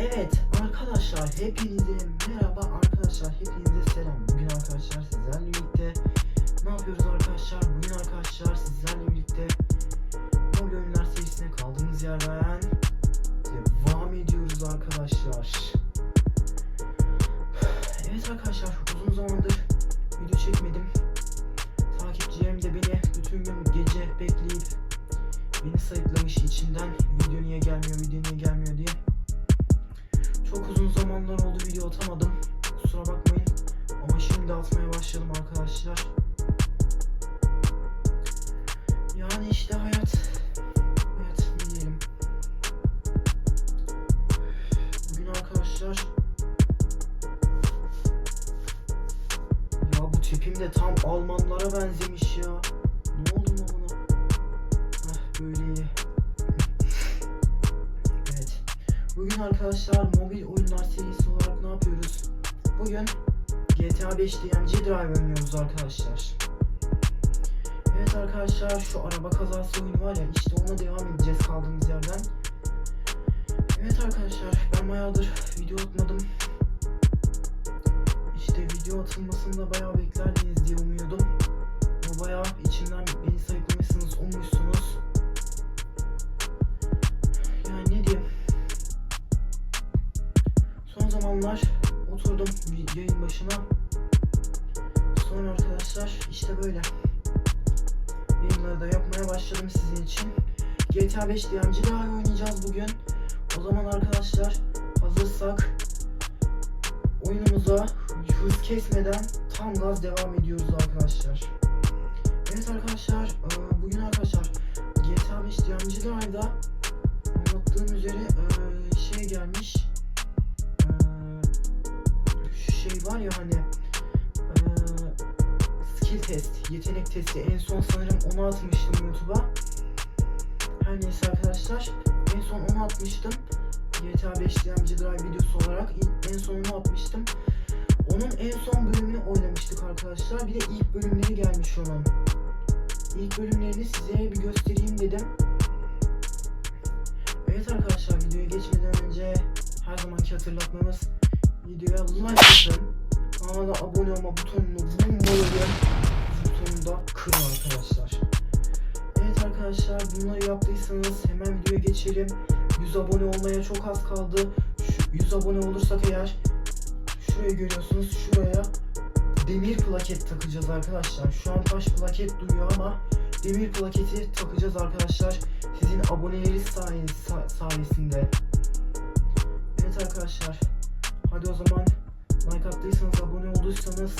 Evet arkadaşlar hepinize merhaba arkadaşlar hepinize selam. Bugün arkadaşlar sizlerle birlikte ne yapıyoruz arkadaşlar? Bugün arkadaşlar sizlerle birlikte Mobil Oyunlar serisine kaldığımız yerden devam ediyoruz arkadaşlar. Almanlara benzemiş ya. Ne oldu mu buna? Heh, böyle iyi. Evet. Bugün arkadaşlar mobil oyunlar serisi olarak ne yapıyoruz? Bugün GTA 5 DMC Drive oynuyoruz arkadaşlar. Evet arkadaşlar şu araba kazası oyunu var ya işte ona devam edeceğiz kaldığımız yerden. Evet arkadaşlar ben bayağıdır video atmadım. Video atılmasını da bayağı beklerdiniz diye umuyordum. Ama bayağı içimden beni sayıklamışsınız, ummuşsunuz. Yani ne diyeyim? Son zamanlar oturdum yayın başına. Sonra arkadaşlar işte böyle. Yayınları da yapmaya başladım sizin için. GTA 5 DMC daha oynayacağız bugün. O zaman arkadaşlar hazırsak oyunumuza hız kesmeden tam gaz devam ediyoruz arkadaşlar. Evet arkadaşlar bugün arkadaşlar GTA 5 DMC Drive'da anlattığım üzere şey gelmiş şu şey var ya hani skill test, yetenek testi en son sanırım onu atmıştım YouTube'a. Her neyse arkadaşlar en son onu atmıştım. GTA 5 DMC Drive videosu olarak en son onu atmıştım. Onun en son bölümünü oynamıştık arkadaşlar. Bir de ilk bölümleri gelmiş onun. İlk bölümlerini size bir göstereyim dedim. Evet arkadaşlar videoya geçmeden önce her zamanki hatırlatmamız videoya like atın. Kanala abone olma butonunu bulmaları butonunu da kırın arkadaşlar. Evet arkadaşlar bunları yaptıysanız hemen videoya geçelim. 100 abone olmaya çok az kaldı. Şu 100 abone olursak eğer şuraya görüyorsunuz şuraya demir plaket takacağız arkadaşlar. Şu an taş plaket duruyor ama demir plaketi takacağız arkadaşlar. Sizin aboneleriniz sayes- sa- sayesinde. Evet arkadaşlar. Hadi o zaman like attıysanız abone olduysanız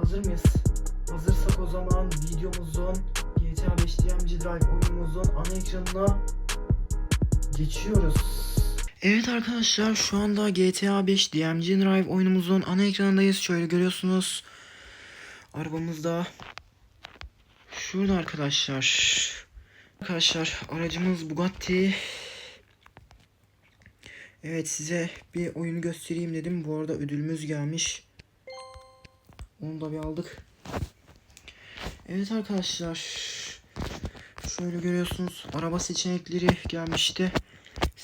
hazır mıyız? Hazırsak o zaman videomuzun GTA 5 DMC Drive oyunumuzun ana ekranına geçiyoruz. Evet arkadaşlar şu anda GTA 5 DMC Drive oyunumuzun ana ekranındayız. Şöyle görüyorsunuz. Arabamız da şurada arkadaşlar. Arkadaşlar aracımız Bugatti. Evet size bir oyunu göstereyim dedim. Bu arada ödülümüz gelmiş. Onu da bir aldık. Evet arkadaşlar. Şöyle görüyorsunuz. Araba seçenekleri gelmişti.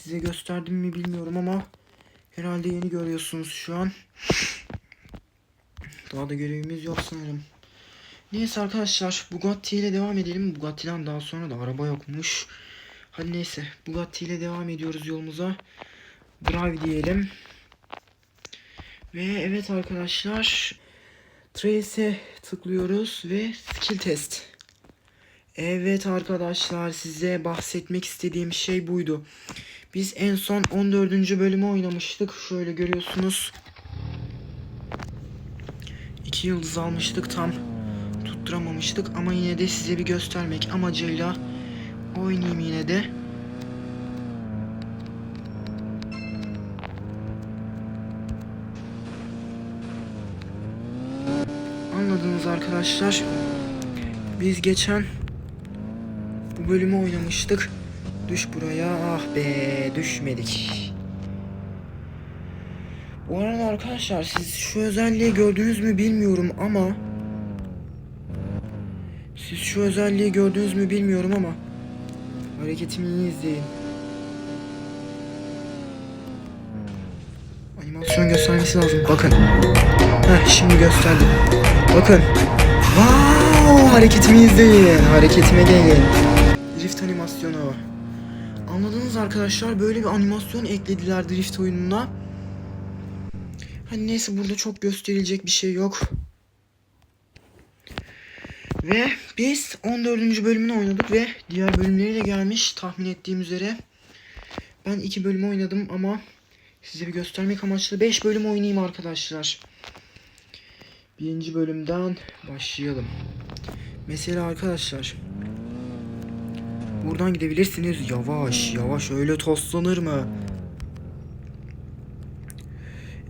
Size gösterdim mi bilmiyorum ama herhalde yeni görüyorsunuz şu an. Daha da görevimiz yok sanırım. Neyse arkadaşlar Bugatti ile devam edelim. Bugatti'den daha sonra da araba yokmuş. Hadi neyse Bugatti ile devam ediyoruz yolumuza. Drive diyelim. Ve evet arkadaşlar Trace'e tıklıyoruz ve skill test. Evet arkadaşlar size bahsetmek istediğim şey buydu. Biz en son 14. bölümü oynamıştık. Şöyle görüyorsunuz. 2 yıldız almıştık tam tutturamamıştık ama yine de size bir göstermek amacıyla oynayayım yine de. Anladınız arkadaşlar. Biz geçen bu bölümü oynamıştık. Düş buraya. Ah be düşmedik. Bu arada arkadaşlar siz şu özelliği gördünüz mü bilmiyorum ama siz şu özelliği gördünüz mü bilmiyorum ama hareketimi iyi izleyin. Animasyon göstermesi lazım. Bakın. Heh, şimdi gösterdim. Bakın. Wow, hareketimi izleyin. Hareketime gelin. Arkadaşlar böyle bir animasyon eklediler Drift oyununa. Hani neyse burada çok gösterilecek bir şey yok. Ve biz 14. bölümünü oynadık ve diğer bölümleri de gelmiş tahmin ettiğim üzere. Ben iki bölüm oynadım ama size bir göstermek amaçlı 5 bölüm oynayayım arkadaşlar. Birinci bölümden başlayalım. Mesela arkadaşlar buradan gidebilirsiniz. Yavaş yavaş öyle toslanır mı?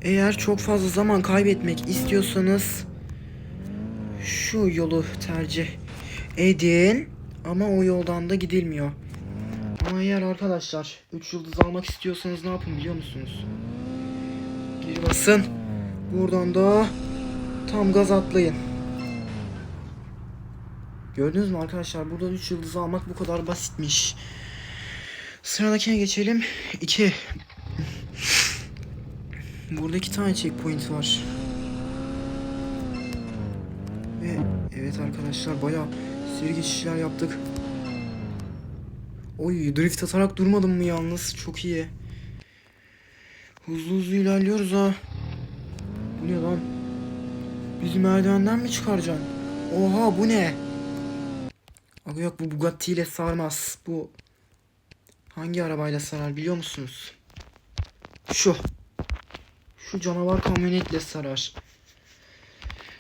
Eğer çok fazla zaman kaybetmek istiyorsanız şu yolu tercih edin ama o yoldan da gidilmiyor. Ama eğer arkadaşlar 3 yıldız almak istiyorsanız ne yapın biliyor musunuz? Geri basın. Buradan da tam gaz atlayın. Gördünüz mü arkadaşlar? Burada 3 yıldız almak bu kadar basitmiş. Sıradakine geçelim. 2. Burada iki tane checkpoint var. Ve evet arkadaşlar bayağı seri geçişler yaptık. Oy drift atarak durmadım mı yalnız? Çok iyi. Hızlı hızlı ilerliyoruz ha. Bu ne lan? Bizi merdivenden mi çıkaracaksın? Oha bu ne? Aga yok bu Bugatti ile sarmaz. Bu hangi arabayla sarar biliyor musunuz? Şu. Şu canavar kamyonetle sarar.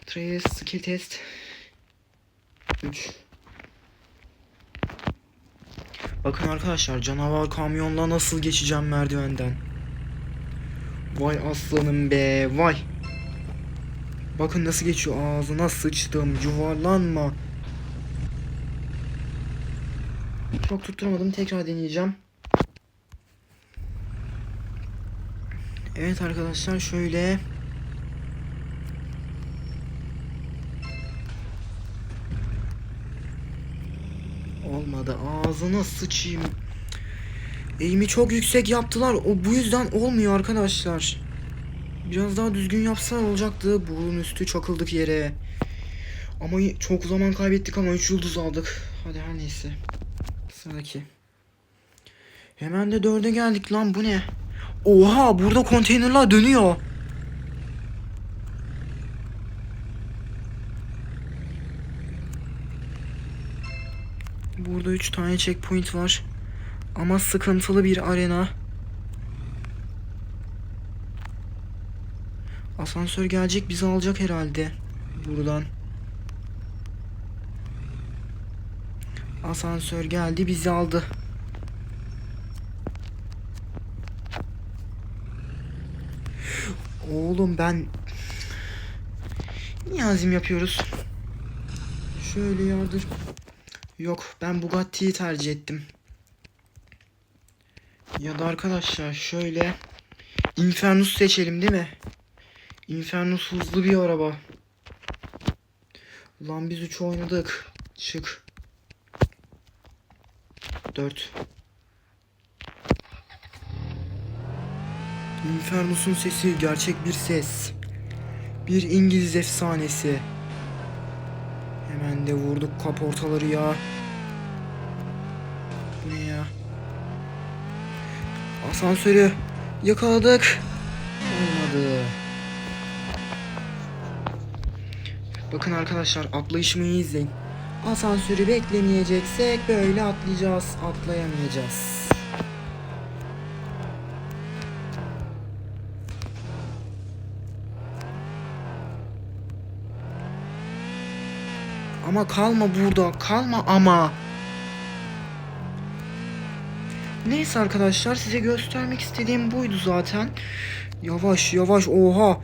Trace skill test 3 Bakın arkadaşlar canavar kamyonla nasıl geçeceğim merdivenden. Vay aslanım be vay. Bakın nasıl geçiyor ağzına sıçtım yuvarlanma. Çok tutturamadım tekrar deneyeceğim. Evet arkadaşlar şöyle. Olmadı ağzına sıçayım. Eğimi çok yüksek yaptılar. O bu yüzden olmuyor arkadaşlar. Biraz daha düzgün yapsalar olacaktı. Burun üstü çakıldık yere. Ama çok zaman kaybettik ama 3 yıldız aldık. Hadi her neyse. Sıradaki. Hemen de dörde geldik lan bu ne? Oha burada konteynerler dönüyor. Burada 3 tane checkpoint var. Ama sıkıntılı bir arena. Asansör gelecek bizi alacak herhalde. Buradan. Asansör geldi bizi aldı. Oğlum ben Niye azim yapıyoruz? Şöyle yardır. Yok ben Bugatti'yi tercih ettim. Ya da arkadaşlar şöyle Infernus seçelim değil mi? Infernus hızlı bir araba. Lan biz 3 oynadık. Çık. 4. Infernus'un sesi gerçek bir ses. Bir İngiliz efsanesi. Hemen de vurduk kaportaları ya. Ne ya? Asansörü yakaladık. Olmadı. Bakın arkadaşlar atlayışımı iyi izleyin. Asansörü beklemeyeceksek böyle atlayacağız. Atlayamayacağız. Ama kalma burada. Kalma ama. Neyse arkadaşlar size göstermek istediğim buydu zaten. Yavaş yavaş oha.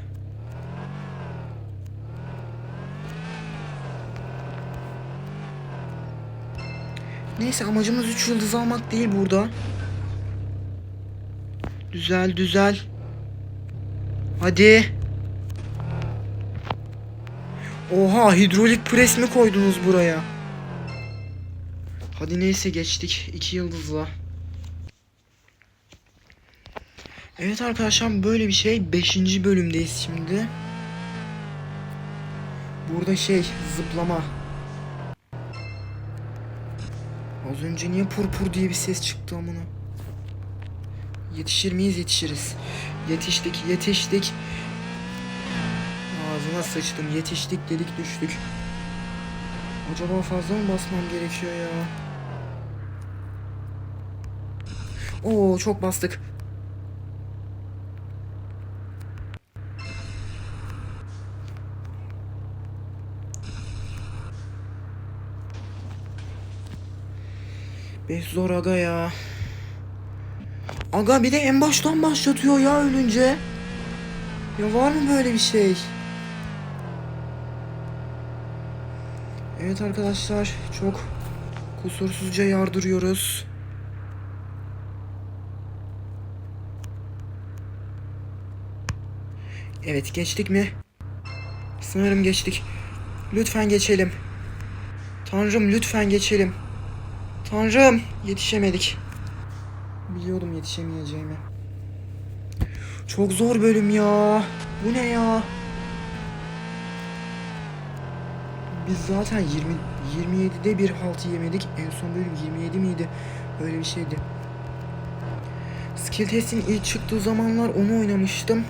Neyse amacımız 3 yıldız almak değil burada. Düzel düzel. Hadi. Oha hidrolik pres mi koydunuz buraya? Hadi neyse geçtik. 2 yıldızla. Evet arkadaşlar böyle bir şey 5. bölümdeyiz şimdi. Burada şey zıplama. Önce niye purpur diye bir ses çıktı amına. Yetişir miyiz? Yetişiriz. Yetiştik, yetiştik. Ağzına sıçtım. Yetiştik dedik düştük. Acaba fazla mı basmam gerekiyor ya? Oo çok bastık. Beş zor aga ya. Aga bir de en baştan başlatıyor ya ölünce. Ya var mı böyle bir şey? Evet arkadaşlar çok kusursuzca yardırıyoruz. Evet geçtik mi? Sanırım geçtik. Lütfen geçelim. Tanrım lütfen geçelim. Tanrım yetişemedik. Biliyordum yetişemeyeceğimi. Çok zor bölüm ya. Bu ne ya? Biz zaten 20 27'de bir halt yemedik. En son bölüm 27 miydi? Öyle bir şeydi. Skill test'in ilk çıktığı zamanlar onu oynamıştım.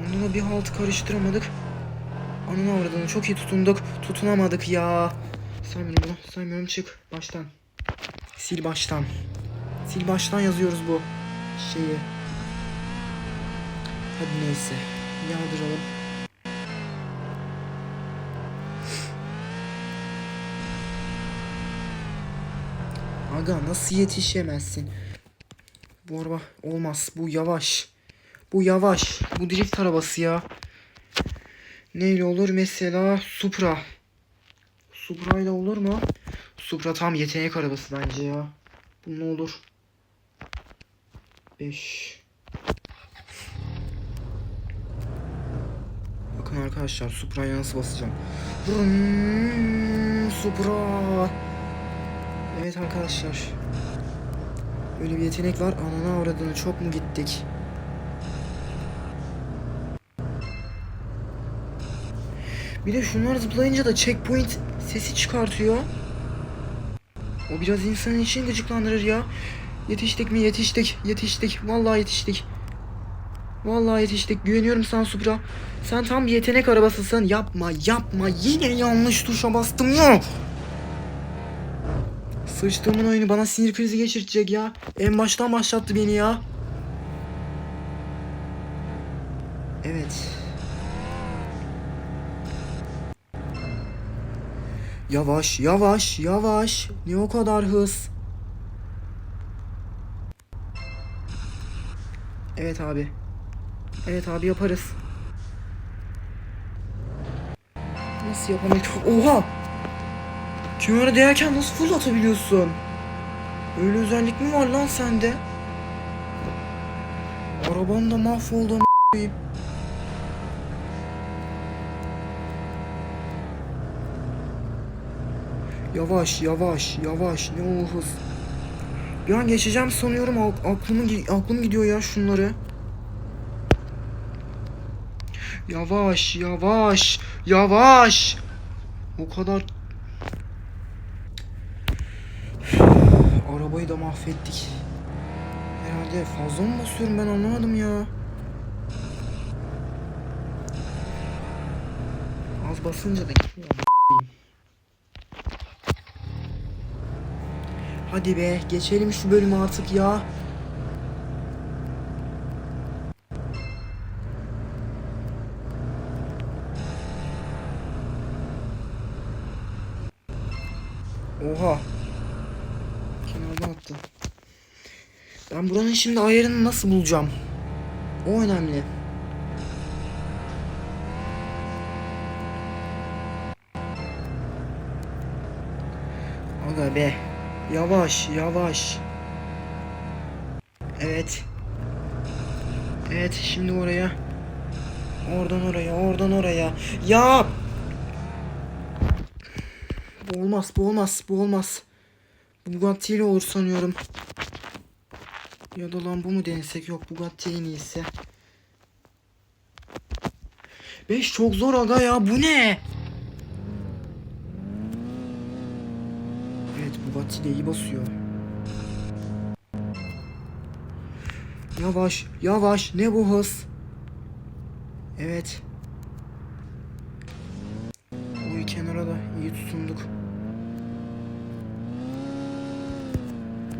Onunla bir halt karıştıramadık. Anın avradını çok iyi tutunduk. Tutunamadık ya. Saymıyorum bunu. Saymıyorum çık. Baştan. Sil baştan. Sil baştan yazıyoruz bu şeyi. Hadi neyse. Yağdıralım. Aga nasıl yetişemezsin? Bu araba olmaz. Bu yavaş. Bu yavaş. Bu drift arabası ya. Neyle olur mesela Supra. Supra ile olur mu? Supra tam yetenek arabası bence ya. Bu ne olur? 5 Bakın arkadaşlar Supra'ya nasıl basacağım. Vrrrm, Supra. Evet arkadaşlar. Böyle bir yetenek var. Anana avradını çok mu gittik? Bir de şunlar zıplayınca da checkpoint sesi çıkartıyor. O biraz insanın için gıcıklandırır ya. Yetiştik mi? Yetiştik. Yetiştik. Vallahi yetiştik. Vallahi yetiştik. Güveniyorum sana Supra. Sen tam bir yetenek arabasısın. Yapma yapma. Yine yanlış tuşa bastım ya. Sıçtığımın oyunu bana sinir krizi geçirecek ya. En baştan başlattı beni ya. Evet. Yavaş, yavaş, yavaş. Ne o kadar hız? Evet abi. Evet abi yaparız. Nasıl yapamayız? Oha! Kenara değerken nasıl full atabiliyorsun? Öyle özellik mi var lan sende? Araban da mahvoldu Yavaş yavaş yavaş ne o hız. Bir an geçeceğim sanıyorum Ak- aklımı gi- aklım gidiyor ya şunları. Yavaş yavaş yavaş. O kadar Arabayı da mahvettik. Herhalde fazla mı basıyorum ben anlamadım ya. Az basınca da gitmiyor. Hadi be geçelim şu bölümü artık ya. Oha. Kenardan attı. Ben buranın şimdi ayarını nasıl bulacağım? O önemli. Aga be. Yavaş yavaş. Evet. Evet şimdi oraya. Oradan oraya oradan oraya. Ya. Bu olmaz bu olmaz bu olmaz. Bu Bugatti ile olur sanıyorum. Ya da lan bu mu denesek? Yok Bugatti en iyisi. 5 çok zor aga ya bu ne? İyi basıyor. Yavaş yavaş ne bu hız? Evet. Uyu kenara da iyi tutunduk.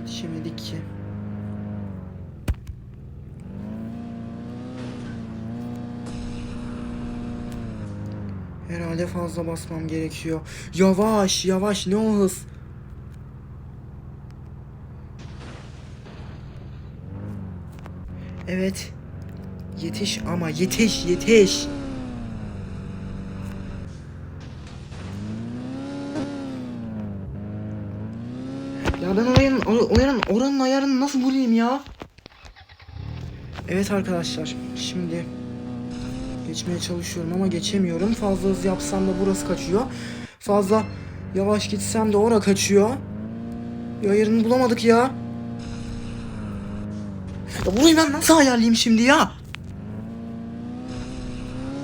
Yetişemedik ki. Herhalde fazla basmam gerekiyor. Yavaş yavaş ne o hız? Evet. Yetiş ama yetiş yetiş. Ya ben oranın, oranın, oranın ayarını nasıl bulayım ya? Evet arkadaşlar şimdi geçmeye çalışıyorum ama geçemiyorum. Fazla hız yapsam da burası kaçıyor. Fazla yavaş gitsem de ora kaçıyor. Ya yerini bulamadık ya. Ya burayı ben nasıl ayarlayayım şimdi ya?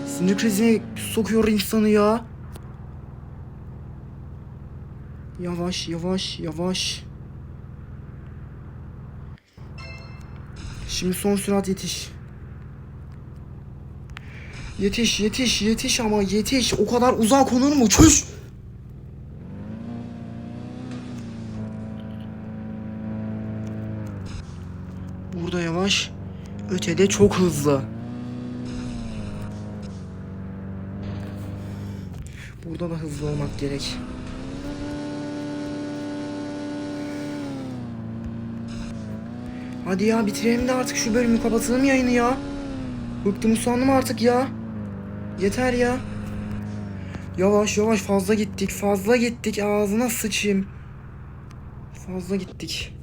Sinir krizine sokuyor insanı ya. Yavaş yavaş yavaş. Şimdi son sürat yetiş. Yetiş yetiş yetiş ama yetiş. O kadar uzağa konur mu? Çüş. Burada yavaş. Ötede çok hızlı. Burada da hızlı olmak gerek. Hadi ya bitirelim de artık şu bölümü kapatalım yayını ya. Bıktım usandım artık ya. Yeter ya. Yavaş yavaş fazla gittik fazla gittik ağzına sıçayım. Fazla gittik.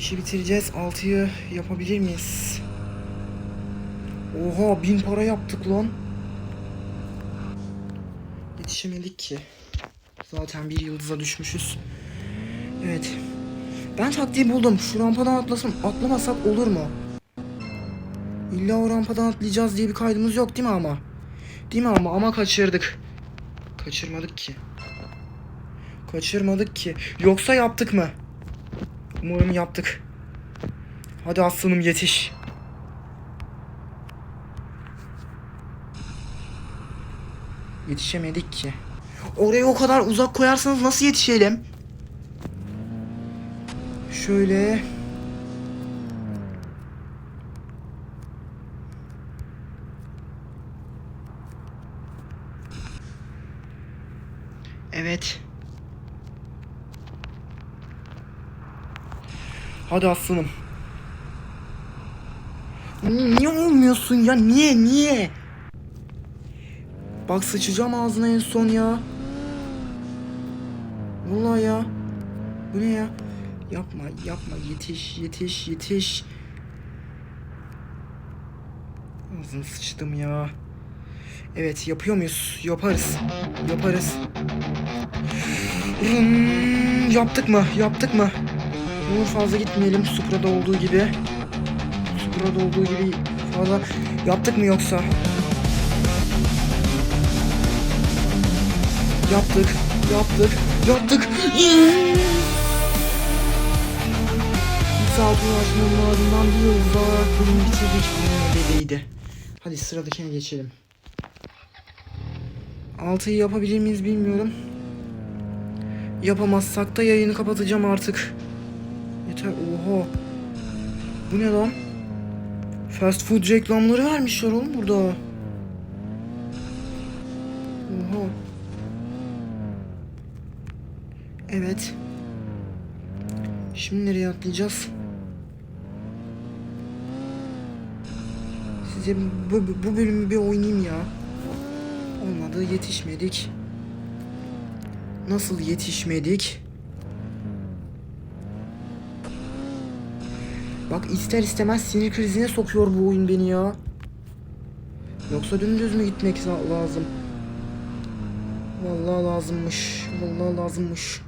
Beşi bitireceğiz. Altıyı yapabilir miyiz? Oha bin para yaptık lan. Yetişemedik ki. Zaten bir yıldıza düşmüşüz. Evet. Ben taktiği buldum. Şu rampadan atlasam, atlamasak olur mu? İlla o rampadan atlayacağız diye bir kaydımız yok değil mi ama? Değil mi ama? Ama kaçırdık. Kaçırmadık ki. Kaçırmadık ki. Yoksa yaptık mı? Umarım yaptık. Hadi aslanım yetiş. Yetişemedik ki. Oraya o kadar uzak koyarsanız nasıl yetişelim? Şöyle. Evet. Hadi aslanım. Niye olmuyorsun ya? Niye? Niye? Bak sıçacağım ağzına en son ya. Vallahi ya. Bu ne ya? Yapma yapma yetiş yetiş yetiş. Ağzını sıçtım ya. Evet yapıyor muyuz? Yaparız. Yaparız. Hmm, yaptık mı? Yaptık mı? Olur fazla gitmeyelim Supra'da olduğu gibi. Supra'da olduğu gibi fazla yaptık mı yoksa? Yaptık, yaptık, yaptık. Saat uğraşmanın ardından bir yıl daha bölümü bitirdik. Ödeviydi. Hadi sıradakine geçelim. Altıyı yapabilir miyiz bilmiyorum. Yapamazsak da yayını kapatacağım artık. Yeter. Oha. Bu ne lan? Fast food reklamları vermişler oğlum burada. Oha. Evet. Şimdi nereye atlayacağız? Size bu, bu bölümü bir oynayayım ya. Olmadı yetişmedik. Nasıl yetişmedik? Bak ister istemez sinir krizine sokuyor bu oyun beni ya. Yoksa dümdüz mü gitmek lazım? Vallahi lazımmış. Vallahi lazımmış.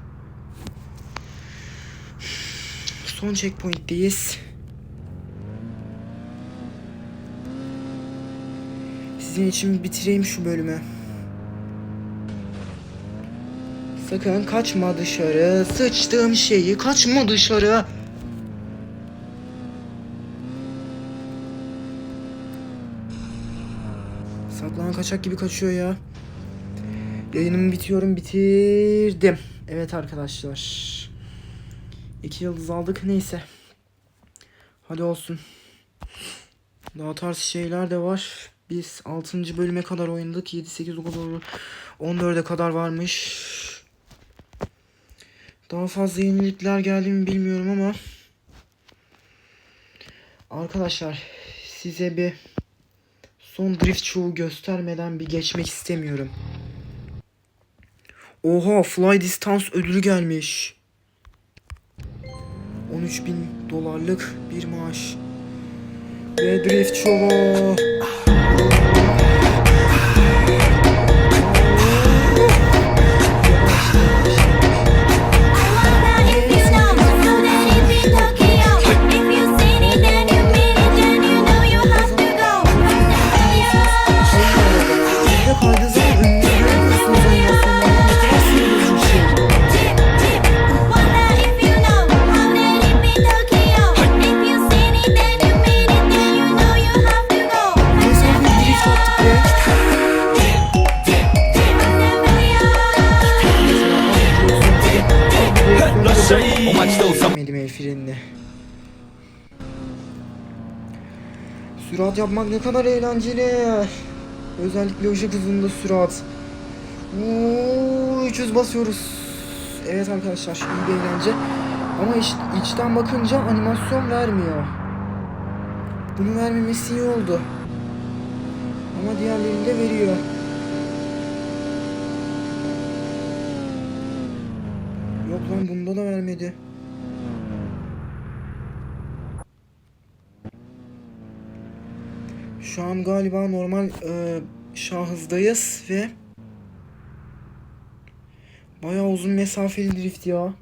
Son checkpoint'teyiz. Sizin için bitireyim şu bölümü. Sakın kaçma dışarı. Sıçtığım şeyi kaçma dışarı. Kaçak gibi kaçıyor ya. Yayınımı bitiyorum bitirdim. Evet arkadaşlar. İki yıldız aldık neyse. Hadi olsun. Daha tarz şeyler de var. Biz 6. bölüme kadar oynadık. 7 8 o kadar 14'e kadar varmış. Daha fazla yenilikler geldi mi bilmiyorum ama Arkadaşlar size bir son drift show'u göstermeden bir geçmek istemiyorum. Oha fly distance ödülü gelmiş. 13 bin dolarlık bir maaş. Ve drift show'u. If yapmak ne kadar eğlenceli. Özellikle ışık hızında sürat. Uuu 300 basıyoruz. Evet arkadaşlar iyi bir eğlence. Ama iç, içten bakınca animasyon vermiyor. Bunu vermemesi iyi oldu. Ama diğerlerinde veriyor. Yok lan bunda da vermedi. Şu an galiba normal e, şahızdayız ve bayağı uzun mesafeli drift ya.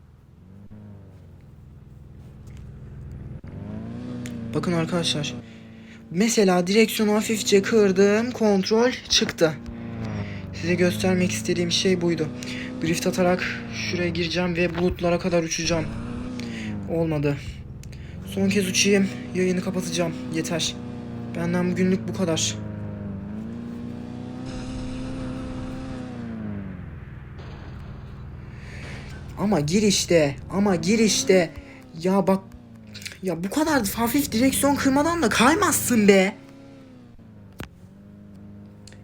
Bakın arkadaşlar. Mesela direksiyonu hafifçe kırdım, kontrol çıktı. Size göstermek istediğim şey buydu. Drift atarak şuraya gireceğim ve bulutlara kadar uçacağım. Olmadı. Son kez uçayım. Yayını kapatacağım. Yeter. Benden bugünlük bu kadar. Ama girişte, ama girişte. Ya bak, ya bu kadar hafif direksiyon kırmadan da kaymazsın be.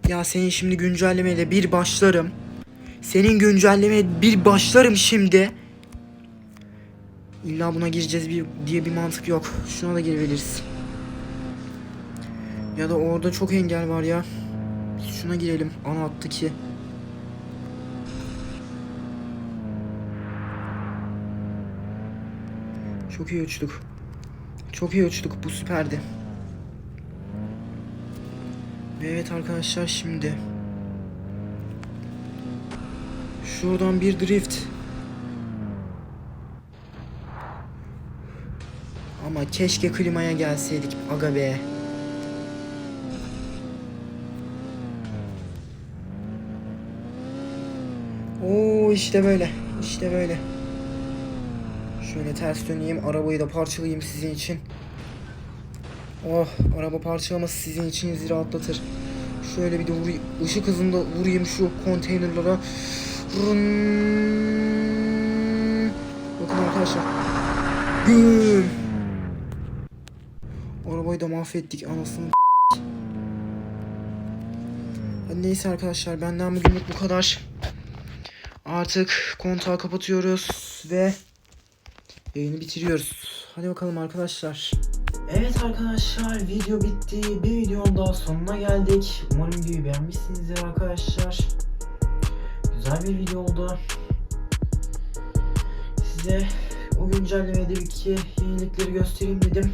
Ya senin şimdi güncellemeyle bir başlarım. Senin güncellemeye bir başlarım şimdi. İlla buna gireceğiz bir, diye bir mantık yok. Şuna da girebiliriz. Ya da orada çok engel var ya. Şuna girelim. Ana attı ki. Çok iyi uçtuk. Çok iyi uçtuk. Bu süperdi. Ve evet arkadaşlar şimdi. Şuradan bir drift. Ama keşke klimaya gelseydik aga be. Oo işte böyle. İşte böyle. Şöyle ters döneyim. Arabayı da parçalayayım sizin için. Oh araba parçalaması sizin için rahatlatır. Şöyle bir de vurayım. Işık hızında vurayım şu konteynerlara. Bakın arkadaşlar. Güm. Arabayı da mahvettik anasını. Neyse arkadaşlar benden bugünlük bu kadar. Artık kontağı kapatıyoruz ve yayını bitiriyoruz. Hadi bakalım arkadaşlar. Evet arkadaşlar video bitti. Bir videonun daha sonuna geldik. Umarım videoyu beğenmişsinizdir arkadaşlar. Güzel bir video oldu. Size o güncellemedeki yenilikleri göstereyim dedim.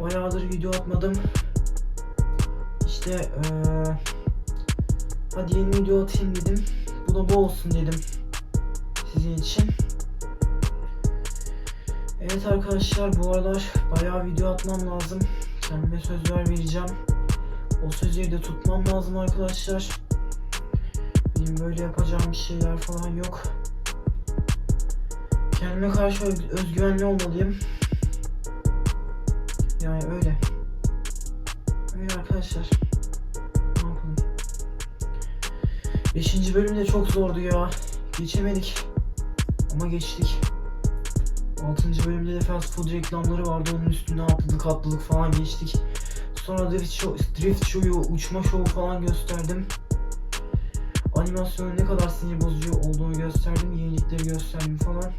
Bayağıdır video atmadım. işte eee hadi yeni video atayım dedim. Bu da bu olsun dedim. Sizin için. Evet arkadaşlar bu aralar bayağı video atmam lazım. Kendime söz ver vereceğim. O sözleri de tutmam lazım arkadaşlar. Benim böyle yapacağım bir şeyler falan yok. Kendime karşı öz- özgüvenli olmalıyım. Yani öyle. Öyle arkadaşlar. 5. bölüm de çok zordu ya. Geçemedik. Ama geçtik. 6. bölümde de fast food reklamları vardı. Onun üstüne atladık atladık falan geçtik. Sonra drift, show, drift show'u, uçma show'u falan gösterdim. Animasyonun ne kadar sinir bozucu olduğunu gösterdim. Yenilikleri gösterdim falan.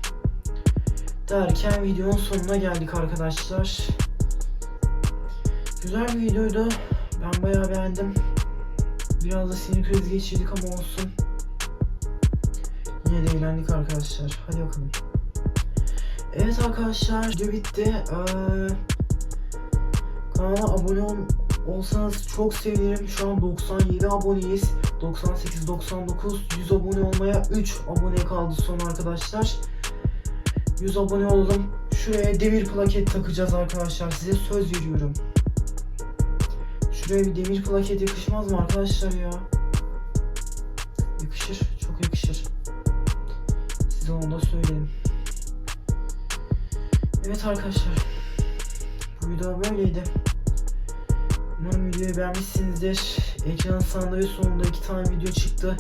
Derken videonun sonuna geldik arkadaşlar. Güzel bir videoydu. Ben bayağı beğendim. Biraz da sinir krizi geçirdik ama olsun. Yine de eğlendik arkadaşlar. Hadi bakalım. Evet arkadaşlar video bitti. Ee, kanala abone ol, olsanız çok sevinirim. Şu an 97 aboneyiz. 98, 99, 100 abone olmaya 3 abone kaldı son arkadaşlar. 100 abone oldum. Şuraya demir plaket takacağız arkadaşlar. Size söz veriyorum. Şuraya bir demir plaket yakışmaz mı arkadaşlar ya? Yakışır. Çok yakışır. Size onu da söyleyeyim. Evet arkadaşlar. Bu video böyleydi. Umarım videoyu beğenmişsinizdir. Ekranın sağında ve solunda iki tane video çıktı.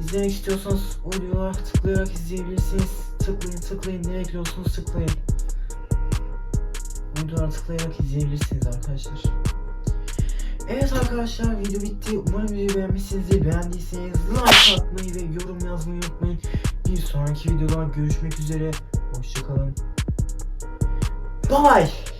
İzlemek istiyorsanız o videolara tıklayarak izleyebilirsiniz. Tıklayın tıklayın ne ekliyorsunuz tıklayın. Videolara tıklayarak izleyebilirsiniz arkadaşlar. Evet arkadaşlar video bitti. Umarım videoyu beğenmişsinizdir. Beğendiyseniz like atmayı ve yorum yazmayı unutmayın. Bir sonraki videoda görüşmek üzere. Hoşçakalın. Bye.